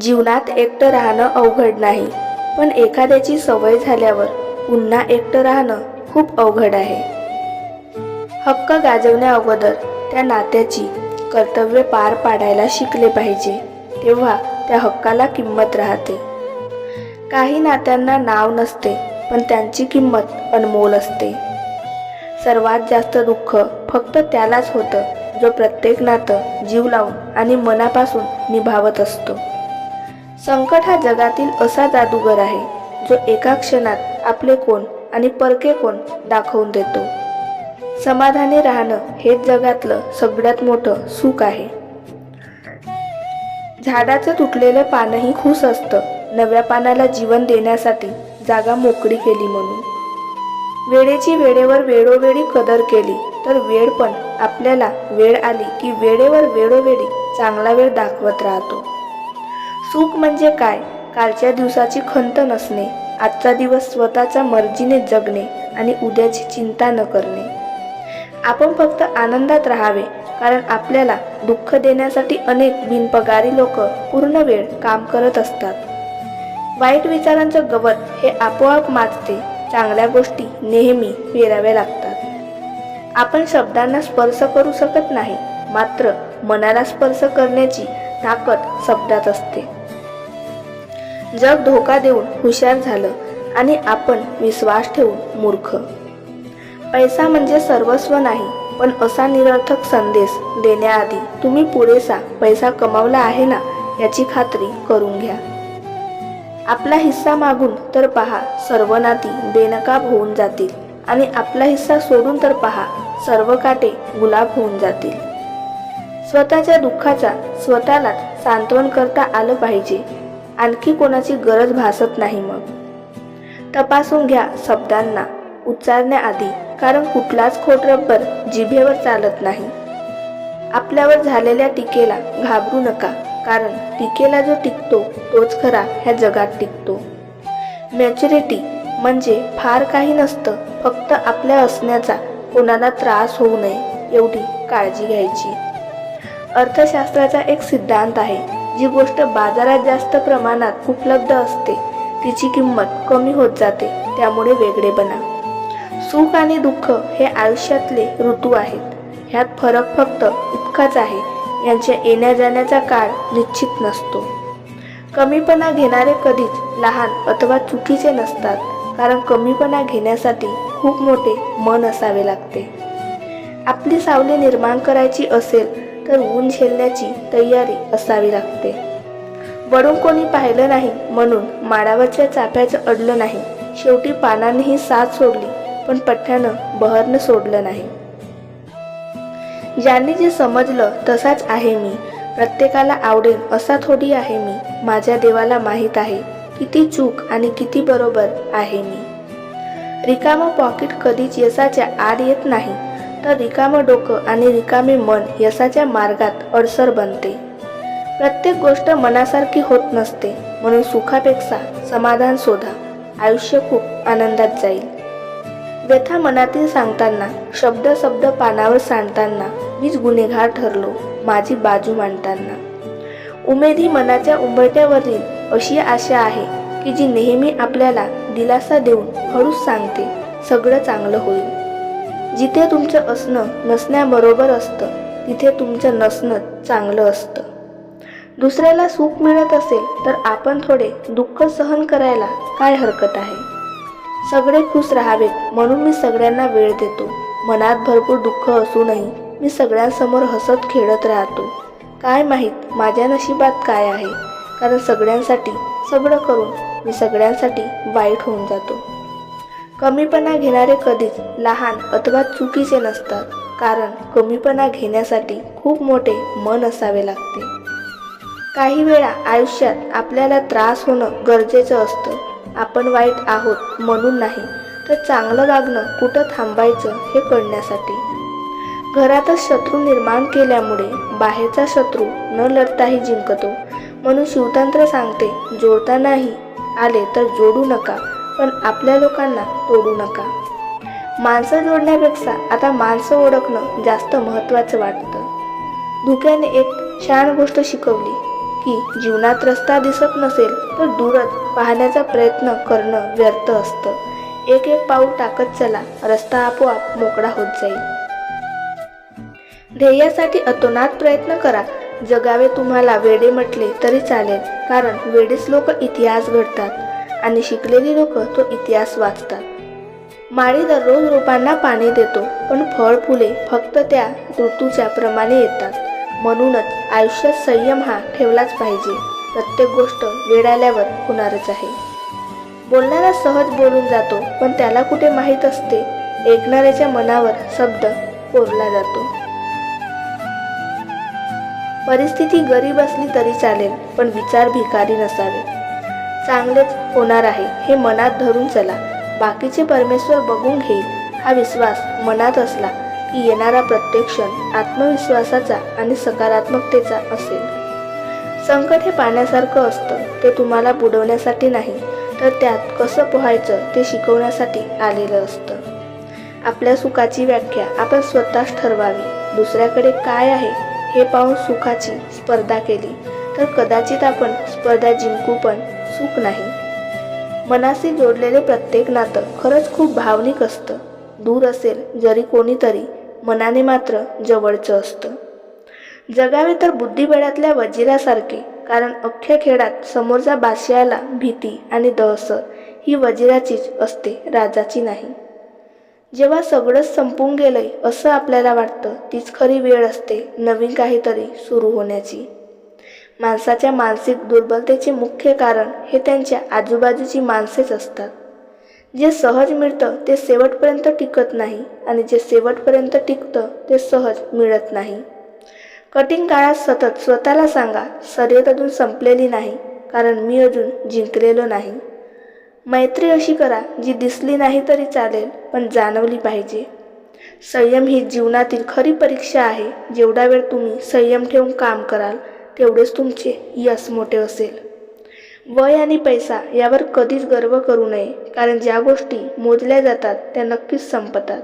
जीवनात एकटं राहणं अवघड नाही. पण एखाद्याची सवय झाल्यावर पुन्हा एकटं राहणं खूप अवघड आहे. हक्क गाजवण्या अगोदर त्या नात्याची कर्तव्य पार पाडायला शिकले पाहिजे तेव्हा त्या हक्काला किंमत राहते. काही नात्यांना नाव नसते पण त्यांची किंमत अनमोल असते. सर्वात जास्त दुःख फक्त त्यालाच होतं जो प्रत्येक नातं जीव लावून आणि मनापासून निभावत असतो. संकट हा जगातील असा जादूगर आहे जो एका क्षणात आपले कोण आणि परके कोण दाखवून देतो. समाधानी राहणं हेच जगातलं सगळ्यात मोठं सुख आहे. झाडाचं तुटलेलं पानही खुश असतं नव्या पानाला जीवन देण्यासाठी जागा मोकळी केली म्हणून. वेळेची वेळेवर वेळोवेळी कदर केली तर वेळ पण आपल्याला वेळ आली की वेळेवर वेळोवेळी चांगला वेळ दाखवत राहतो. चूक म्हणजे काय? कालच्या दिवसाची खंत नसणे आजचा दिवस स्वतःच्या मर्जीने जगणे आणि उद्याची चिंता न करणे. आपण फक्त आनंदात राहावे कारण आपल्याला दुःख देण्यासाठी अनेक बिनपगारी लोक पूर्ण वेळ काम करत असतात. वाईट विचारांचं गवत हे आपोआप माजते चांगल्या गोष्टी नेहमी पेराव्या लागतात. आपण शब्दांना स्पर्श करू शकत नाही मात्र मनाला स्पर्श करण्याची ताकद शब्दात असते. जग धोका देऊन हुशार झालं आणि आपण विश्वास ठेवून मूर्ख. पैसा म्हणजे सर्वस्व नाही पण असा निरर्थक संदेश देण्याआधी तुम्ही पुरेसा पैसा कमावला आहे ना याची खात्री करून घ्या. आपला हिस्सा मागून तर पहा सर्व नाती बेनकाब होऊन जातील. आणि आपला हिस्सा सोडून तर पहा सर्व काटे गुलाब होऊन जातील. स्वतःच्या दुःखाचा स्वतःलाच सांत्वन करता आलं पाहिजे. आणखी कोणाची गरज भासत नाही मग. तपासून घ्या शब्दांना उच्चारण्याआधी कारण कुठलाच खोट रब्बर जिभेवर चालत नाही. आपल्यावर झालेल्या टीकेला घाबरू नका कारण टीकेला जो टिकतो तोच खरा ह्या जगात टिकतो. मॅच्युरिटी म्हणजे फार काही नसतं फक्त आपल्या असण्याचा कोणाला त्रास होऊ नये एवढी काळजी घ्यायची. अर्थशास्त्राचा एक सिद्धांत आहे जी गोष्ट बाजारात जास्त प्रमाणात उपलब्ध असते तिची किंमत कमी होत जाते त्यामुळे वेगळे बना. सुख आणि दुःख हे आयुष्यातले ऋतू आहेत. ह्यात फरक फक्त इतकाच आहे यांच्या येण्या जाण्याचा काळ निश्चित नसतो. कमीपणा घेणारे कधीच लहान अथवा चुकीचे नसतात कारण कमीपणा घेण्यासाठी खूप मोठे मन असावे लागते. आपली सावली निर्माण करायची असेल तर ऊन झेलण्याची तयारी असावी लागते. वरून कोणी पाहिलं नाही म्हणून माडावरच्या चाफ्याचं अडलं नाही. शेवटी पानांनीही साथ सोडली पण पठ्ठ्यानं बहरनं सोडलं नाही. ज्यांनी जे समजलं तसाच आहे मी. प्रत्येकाला आवडेल असा थोडी आहे मी. माझ्या देवाला माहीत आहे किती चूक आणि किती बरोबर आहे मी. रिकामं पॉकेट कधीच यशाच्या आड येत नाही. तर रिकामं डोकं आणि रिकामे मन यशाच्या मार्गात अडसर बनते. प्रत्येक गोष्ट मनासारखी होत नसते. म्हणून सुखापेक्षा समाधान शोधा. आयुष्य खूप आनंदात जाईल. व्यथा मनातील सांगताना शब्द शब्द पानावर सांडताना मीच गुन्हेगार ठरलो माझी बाजू मांडताना. उमेदी मनाच्या उंबरट्यावरील अशी आशा आहे की जी नेहमी आपल्याला दिलासा देऊन हळूच सांगते सगळं चांगलं होईल. जिथे तुमचं असणं नसण्याबरोबर असतं तिथे तुमचं नसणं चांगलं असतं. दुसऱ्याला सुख मिळत असेल तर आपण थोडे दुःख सहन करायला काय हरकत आहे? सगळे खुश राहावेत म्हणून मी सगळ्यांना वेळ देतो. मनात भरपूर दुःख असूनही मी सगळ्यांसमोर हसत खेळत राहतो. काय माहीत माझ्या नशिबात काय आहे? कारण सगळ्यांसाठी सगळं करून मी सगळ्यांसाठी वाईट होऊन जातो. कमीपणा घेणारे कधीच लहान अथवा चुकीचे नसतात. कारण कमीपणा घेण्यासाठी खूप मोठे मन असावे लागते. काही वेळा आयुष्यात आपल्याला त्रास होणं गरजेचं असतं. आपण वाईट आहोत म्हणून नाही तर चांगलं वागणं कुठं थांबायचं हे कळण्यासाठी. घरातच शत्रू निर्माण केल्यामुळे बाहेरचा शत्रू न लढताही जिंकतो. म्हणून शिवतंत्र सांगते जोडतानाही आले तर जोडू नका. पण आपल्या लोकांना तोडू नका. माणसं जोडण्यापेक्षा आता माणसं ओळखणं जास्त महत्त्वाचं वाटतं. धुक्याने एक छान गोष्ट शिकवली की जीवनात रस्ता दिसत नसेल तर दूरच पाहण्याचा प्रयत्न करणं व्यर्थ असतं. एक एक पाऊल टाकत चला रस्ता आपोआप मोकळा होत जाईल. ध्येयासाठी अतोनात प्रयत्न करा. जगावे तुम्हाला वेडे म्हटले तरी चालेल कारण वेडेच लोक इतिहास घडतात. आणि शिकलेली लोक तो इतिहास वाचतात. माळी दररोज रोपांना पाणी देतो पण फळ फुले फक्त त्या ऋतूच्या प्रमाणे येतात. म्हणूनच आयुष्यात संयम हा ठेवलाच पाहिजे. प्रत्येक गोष्ट वेळ आल्यावर होणारच आहे. बोलणारा सहज बोलून जातो पण त्याला कुठे माहीत असते? ऐकणाऱ्याच्या मनावर शब्द कोरला जातो. परिस्थिती गरीब असली तरी चालेल पण विचार भिकारी नसावे. चांगलेच होणार आहे हे मनात धरून चला. बाकीचे परमेश्वर बघून घेईल. हा विश्वास मनात असला की येणारा प्रत्येक क्षण आत्मविश्वासाचा आणि सकारात्मकतेचा असेल. संकट हे पाण्यासारखं असतं ते तुम्हाला बुडवण्यासाठी नाही तर त्यात कसं पोहायचं ते शिकवण्यासाठी आलेलं असतं. आपल्या सुखाची व्याख्या आपण स्वतःच ठरवावी. दुसऱ्याकडे काय आहे हे पाहून सुखाची स्पर्धा केली तर कदाचित आपण स्पर्धा जिंकू पण सुख नाही. मनाशी जोडलेले प्रत्येक नातं खरंच खूप भावनिक असतं. दूर असेल जरी कोणीतरी मनाने मात्र जवळचं असतं. जगावे तर बुद्धिबळातल्या वजिरासारखे कारण अख्ख्या खेळात समोरचा बादशाला भीती आणि दहसर ही वजिराचीच असते राजाची नाही. जेव्हा सगळंच संपून गेलंय असं आपल्याला वाटतं तीच खरी वेळ असते नवीन काहीतरी सुरू होण्याची. माणसाच्या मानसिक दुर्बलतेचे मुख्य कारण हे त्यांच्या आजूबाजूची माणसेच असतात. जे सहज मिळतं ते शेवटपर्यंत टिकत नाही आणि जे शेवटपर्यंत टिकतं ते सहज मिळत नाही. कठीण काळात सतत स्वतःला सांगा शर्यत अजून संपलेली नाही कारण मी अजून जिंकलेलो नाही. मैत्री अशी करा जी दिसली नाही तरी चालेल पण जाणवली पाहिजे. संयम ही जीवनातील खरी परीक्षा आहे. जेवढा वेळ तुम्ही संयम ठेवून काम कराल तेवढेच तुमचे यश मोठे असेल. वय आणि पैसा यावर कधीच गर्व करू नये कारण ज्या गोष्टी मोजल्या जातात त्या नक्कीच संपतात.